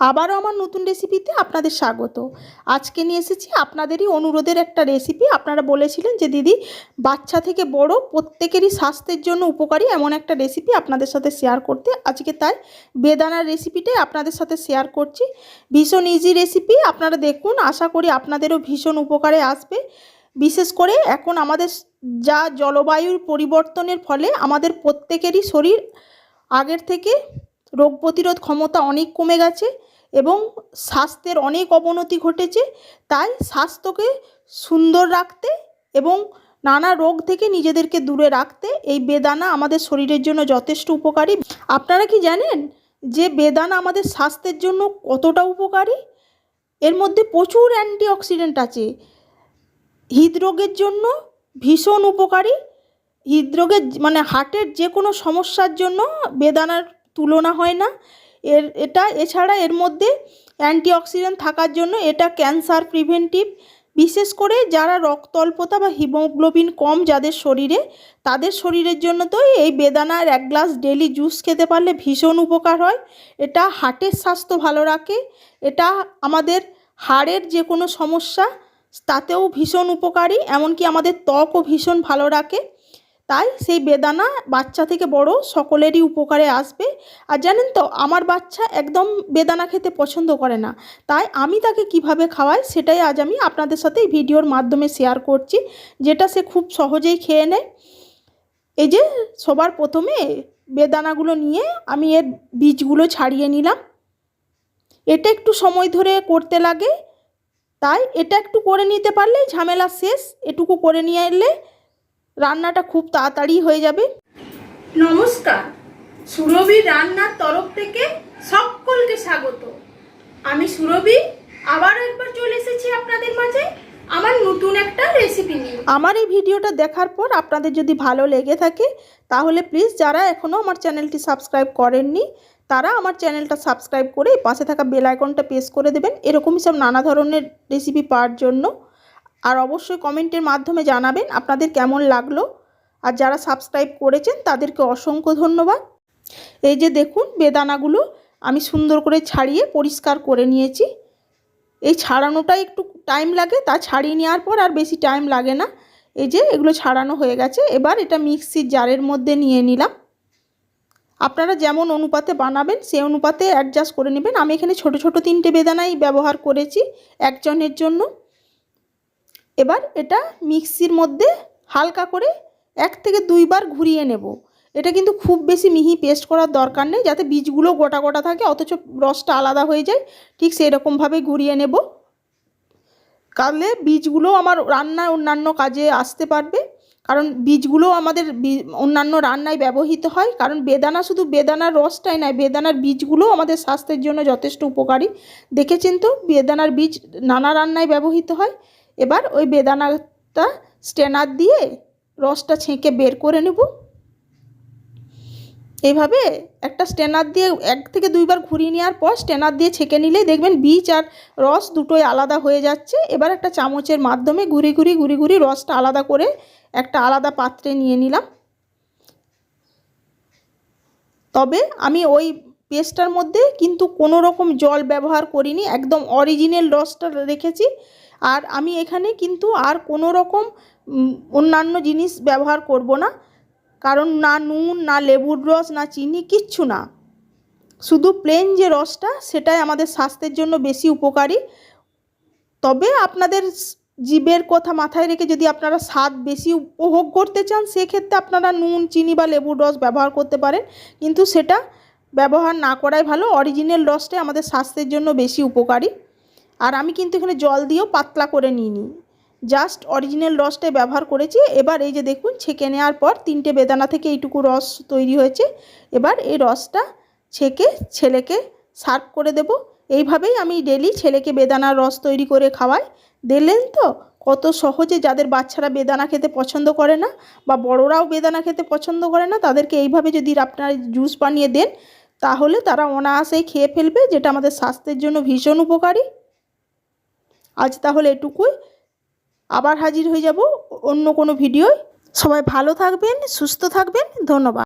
আবারও আমার নতুন রেসিপিতে আপনাদের স্বাগত। আজকে নিয়ে এসেছি আপনাদেরই অনুরোধের একটা রেসিপি আপনারা বলেছিলেন যে, দিদি, বাচ্চা থেকে বড় প্রত্যেকেরই স্বাস্থ্যের জন্য উপকারী এমন একটা রেসিপি আপনাদের সাথে শেয়ার করতে। আজকে তাই বেদানার রেসিপিটাই আপনাদের সাথে শেয়ার করছি। ভীষণ ইজি রেসিপি আপনারা দেখুন, আশা করি আপনাদেরও ভীষণ উপকারে আসবে। বিশেষ করে এখন আমাদের যা জলবায়ুর পরিবর্তনের ফলে আমাদের প্রত্যেকেরই শরীর আগের থেকে রোগ প্রতিরোধ ক্ষমতা অনেক কমে গেছে এবং স্বাস্থ্যের অনেক অবনতি ঘটেছে। তাই স্বাস্থ্যকে সুন্দর রাখতে এবং নানা রোগ থেকে নিজেদেরকে দূরে রাখতে এই বেদানা আমাদের শরীরের জন্য যথেষ্ট উপকারী। আপনারা কি জানেন যে বেদানা আমাদের স্বাস্থ্যের জন্য কতটা উপকারী? এর মধ্যে প্রচুর অ্যান্টিঅক্সিডেন্ট আছে। হৃদরোগের জন্য ভীষণ উপকারী। হৃদরোগের মানে হার্টের যে কোনো সমস্যার জন্য বেদানার তুলনা হয় না। এর, এটা, এছাড়া এর মধ্যে অ্যান্টিঅক্সিডেন্ট থাকার জন্য এটা ক্যান্সার প্রিভেন্টিভ। বিশেষ করে যারা রক্ত অল্পতা বা হিমোগ্লোবিন কম যাদের শরীরে, তাদের শরীরের জন্য তো এই বেদানার এক গ্লাস ডেলি জুস খেতে পারলে ভীষণ উপকার হয়। এটা হার্টের স্বাস্থ্য ভালো রাখে। এটা আমাদের হাড়ের যে কোনো সমস্যা, তাতেও ভীষণ উপকারী। এমনকি আমাদের ত্বকও ভীষণ ভালো রাখে। তাই সেই বেদানা বাচ্চা থেকে বড় সকলেরই উপকারে আসবে। আর জানেন তো, আমার বাচ্চা একদম বেদানা খেতে পছন্দ করে না। তাই আমি তাকে কীভাবে খাওয়াই সেটাই আজ আমি আপনাদের সাথে এই ভিডিওর মাধ্যমে শেয়ার করছি, যেটা সে খুব সহজেই খেয়ে নেয়। এই যে সবার প্রথমে বেদানাগুলো নিয়ে আমি এর বীজগুলো ছাড়িয়ে নিলাম। এটা একটু সময় ধরে করতে লাগে। তাই এটা একটু করে নিতে পারলে ঝামেলা শেষ। এটুকু করে নিয়ে এলে রান্নাটা খুব তাড়াতাড়ি হয়ে যাবে। নমস্কার। সুরভি রান্নার তরফ থেকে সকলকে স্বাগত। আমি সুরভি আবার একবার চলে এসেছি আপনাদের মাঝে আমার নতুন একটা রেসিপি নিয়ে। আমার এই ভিডিওটা দেখার পর আপনাদের যদি ভালো লেগে থাকে তাহলে প্লিজ যারা এখনও আমার চ্যানেলটি সাবস্ক্রাইব করেননি তারা আমার চ্যানেলটা সাবস্ক্রাইব করে পাশে থাকা বেল আইকনটা প্রেস করে দেবেন। এরকমই সব নানা ধরনের রেসিপি পাওয়ার জন্য। আর অবশ্যই কমেন্টের মাধ্যমে জানাবেন আপনাদের কেমন লাগল। আর যারা সাবস্ক্রাইব করেছেন তাদেরকে অসংখ্য ধন্যবাদ। এই যে দেখুন বেদানাগুলো আমি সুন্দর করে ছাড়িয়ে পরিষ্কার করে নিয়েছি। এই ছাড়ানোটাই একটু টাইম লাগে, তা ছাড়িয়ে নেওয়ার পর আর বেশি টাইম লাগে না। এই যে এগুলো ছাড়ানো হয়ে গেছে, এবার এটা মিক্সির জারের মধ্যে নিয়ে নিলাম। আপনারা যেমন অনুপাতে বানাবেন, সেই অনুপাতে অ্যাডজাস্ট করে নেবেন। আমি এখানে ছোট ছোট তিনটে বেদানাই ব্যবহার করেছি, একজনের জন্য। এবার এটা মিক্সির মধ্যে হালকা করে এক থেকে দুইবার ঘুরিয়ে নেব। এটা কিন্তু খুব বেশি মিহি পেস্ট করার দরকার নেই, যাতে বীজগুলো গোটা গোটা থাকে, অথচ রসটা আলাদা হয়ে যায়। ঠিক সেই রকমভাবে ঘুরিয়ে নেব। কালে বীজগুলো আমার রান্নায় অন্যান্য কাজে আসতে পারবে, কারণ বীজগুলো আমাদের অন্যান্য রান্নায় ব্যবহৃত হয়, কারণ বেদানা শুধু বেদানার রসটাই নয়, বেদানার বীজগুলোও আমাদের স্বাস্থ্যের জন্য যথেষ্ট উপকারী। দেখেছেন তো, বেদানার বীজ নানা রান্নায় ব্যবহৃত হয়। এবার ওই বেদানাটা স্টেনার দিয়ে রসটা ছেঁকে বের করে নেব। এইভাবে একটা স্টেনার দিয়ে এক থেকে দুইবার ঘুরিয়ে নেওয়ার পর স্টেনার দিয়ে ছেঁকে নিলেই দেখবেন বীজ আর রস দুটোই আলাদা হয়ে যাচ্ছে। এবার একটা চামচের মাধ্যমে ঘুরি ঘুরি ঘুরি ঘুরি রসটা আলাদা করে একটা আলাদা পাত্রে নিয়ে নিলাম। তবে আমি ওই পেস্টটার মধ্যে কিন্তু কোনো রকম জল ব্যবহার করিনি, একদম অরিজিনাল রসটা রেখেছি। আর আমি এখানে কিন্তু আর কোনো রকম অন্যান্য জিনিস ব্যবহার করব না। কারণ না নুন, না লেবুর রস, না চিনি, কিচ্ছু না। শুধু প্লেন যে রসটা, সেটাই আমাদের স্বাস্থ্যের জন্য বেশি উপকারী। তবে আপনাদের জীবের কথা মাথায় রেখে যদি আপনারা স্বাদ বেশি উপভোগ করতে চান, সেক্ষেত্রে আপনারা নুন, চিনি বা লেবুর রস ব্যবহার করতে পারেন। কিন্তু সেটা ব্যবহার না করাই ভালো। অরিজিনাল রসটাই আমাদের স্বাস্থ্যের জন্য বেশি উপকারী। আর আমি কিন্তু এখানে জল দিয়েও পাতলা করে নিইনি। জাস্ট অরিজিনাল রসটাই ব্যবহার করেছি। এবার এই যে দেখুন, ছেঁকে নেওয়ার পর তিনটে বেদানা থেকে এইটুকু রস তৈরি হয়েছে। এবার এই রসটা ছেঁকে ছেলেকে সার্ভ করে দেব। এইভাবেই আমি ডেলি ছেলেকে বেদানার রস তৈরি করে খাওয়াই। দেখলেন তো, কত সহজে যাদের বাচ্চারা বেদানা খেতে পছন্দ করে না বা বড়রাও বেদানা খেতে পছন্দ করে না, তাদেরকে এইভাবে যদি আপনারা জুস বানিয়ে দেন, তাহলে তারা অনায়াসেই খেয়ে ফেলবে, যেটা আমাদের স্বাস্থ্যের জন্য ভীষণ উপকারী। আজ তাহলে এটুকুই। আবার হাজির হয়ে যাব অন্য কোনো ভিডিওয়। সবাই ভালো থাকবেন, সুস্থ থাকবেন। ধন্যবাদ।